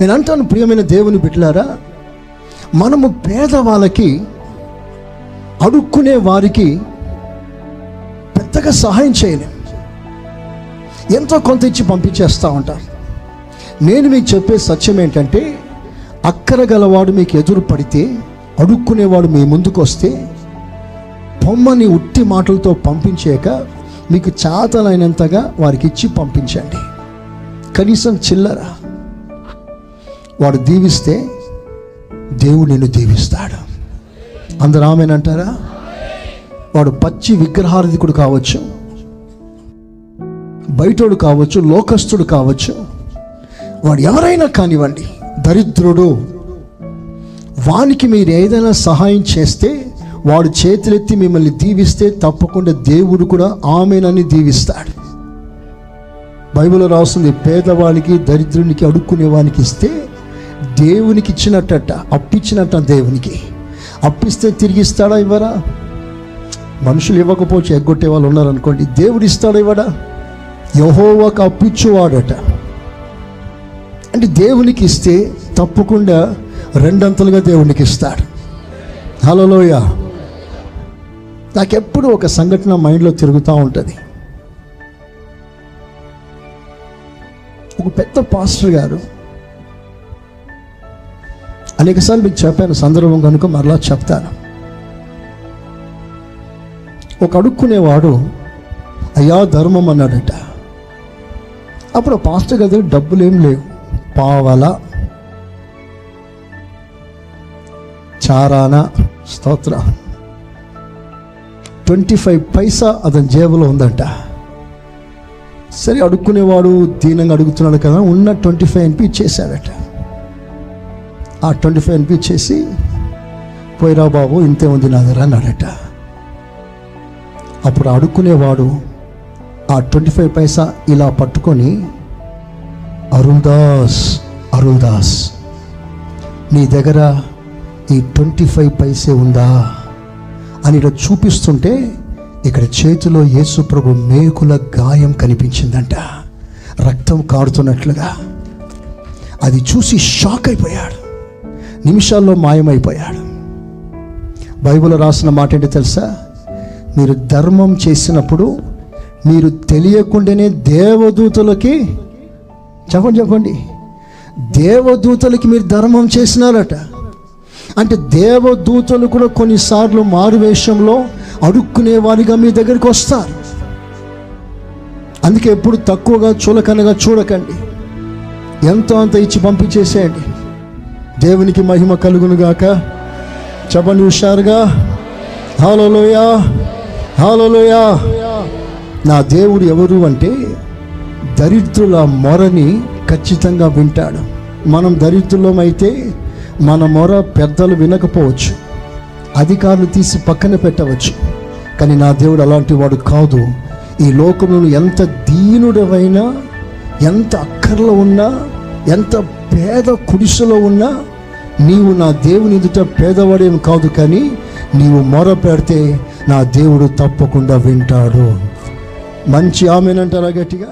నేను అంటాను ప్రియమైన దేవుని బిడ్డలారా మనము పేదవాళ్ళకి అడుక్కునే వారికి పెద్దగా సహాయం చేయలేం ఎంతో కొంత ఇచ్చి పంపించేస్తూ ఉంటారు. నేను మీకు చెప్పే సత్యం ఏంటంటే అక్కర గలవాడు మీకు ఎదురు పడితే అడుక్కునేవాడు మీ ముందుకు వస్తే బొమ్మని ఉట్టి మాటలతో పంపించాక మీకు చాతనైనంతగా వారికి ఇచ్చి పంపించండి. కనీసం చిల్లర. వాడు దీవిస్తే దేవుడు నిన్ను దీవిస్తాడు. అందరు ఆమెనంటారా వాడు పచ్చి విగ్రహారధికుడు కావచ్చు బయటోడు కావచ్చు లోకస్తుడు కావచ్చు. వాడు ఎవరైనా కానివ్వండి దరిద్రుడు వానికి మీరు ఏదైనా సహాయం చేస్తే వాడు చేతులెత్తి మిమ్మల్ని దీవిస్తే తప్పకుండా దేవుడు కూడా ఆమెనని దీవిస్తాడు. బైబిల్ రాస్తుంది పేదవానికి దరిద్రునికి అడుక్కునే వానికి ఇస్తే దేవునికి ఇచ్చినట్టట అప్పిచ్చినట్ట దేవునికి. అప్పిస్తే తిరిగి ఇస్తాడా ఇవ్వరా మనుషులు ఇవ్వకపోవచ్చు ఎగ్గొట్టే వాళ్ళు ఉన్నారనుకోండి దేవుడు ఇస్తాడు ఇవ్వడా? యహోవాకు అప్పిచ్చువాడట. అంటే దేవునికి ఇస్తే తప్పకుండా రెండంతలుగా దేవునికి ఇస్తాడు హలోయ నాకెప్పుడు ఒక సంఘటన మైండ్లో తిరుగుతూ ఉంటుంది. ఒక పెద్ద పాస్టర్ గారు అనేకసార్లు మీకు చెప్పాను సందర్భం కనుక మరలా చెప్తాను. ఒక అడుక్కునేవాడు అయ్యా ధర్మం అన్నాడట. అప్పుడు పాస్టర్ గది డబ్బులు ఏం లేవు. పావల చారాన స్తోత్ర. ట్వంటీ ఫైవ్ పైసా అతని జేబులో ఉందంట. సరే అడుక్కునేవాడు దీనంగా అడుగుతున్నాడు కదా ఉన్న ట్వంటీ ఫైవ్ ఎన్పి ఇచ్చేసాడట ఆ ట్వంటీ ఫైవ్ ఎన్పి చేసి పోయిరా బాబు ఇంతే ఉంది నా దగ్గర అన్నాడట. అప్పుడు అడుక్కునేవాడు ఆ ట్వంటీ ఫైవ్ పైసా ఇలా పట్టుకొని అరుణ్దాస్ అరుణ్దాస్ నీ దగ్గర ఈ ట్వంటీ ఫైవ్ పైసే ఉందా? అని ఇక్కడ చూపిస్తుంటే ఇక్కడ చేతిలో యేసుప్రభు మేకుల గాయం కనిపించిందంట. రక్తం కారుతున్నట్లుగా. అది చూసి షాక్ అయిపోయాడు. నిమిషాల్లో మాయమైపోయాడు. బైబిల్ రాసిన మాట ఏంటి తెలుసా? మీరు ధర్మం చేసినప్పుడు మీరు తెలియకుండానే దేవదూతలకి చెప్పండి చెప్పండి. దేవదూతలకి మీరు ధర్మం చేసినారట. అంటే దేవదూతలు కూడా కొన్నిసార్లు మారువేషంలో అడుక్కునే వారిగా మీ దగ్గరికి వస్తారు. అందుకే ఎప్పుడు తక్కువగా చులకనగా చూడకండి. ఎంతో అంత ఇచ్చి పంపించేసేయండి. దేవునికి మహిమ కలుగును గాక. చెప్పండి హుషారుగా. హాలోయా హాలోయా నా దేవుడు ఎవరు అంటే దరిద్రుల మొరని ఖచ్చితంగా వింటాడు. మనం దరిద్రులమైతే మన మొర పెద్దలు వినకపోవచ్చు. అధికారులు తీసి పక్కన పెట్టవచ్చు. కానీ నా దేవుడు అలాంటి వాడు కాదు. ఈ లోకంలో ఎంత దీనుడవైనా ఎంత అక్కర్లో ఉన్నా ఎంత పేద కుడిసెలో ఉన్నా నీవు నా దేవుని ఎదుట పేదవాడేం కాదు కానీ నీవు మొర పెడితే నా దేవుడు తప్పకుండా వింటాడు. మంచి ఆమెనంటారా గట్టిగా?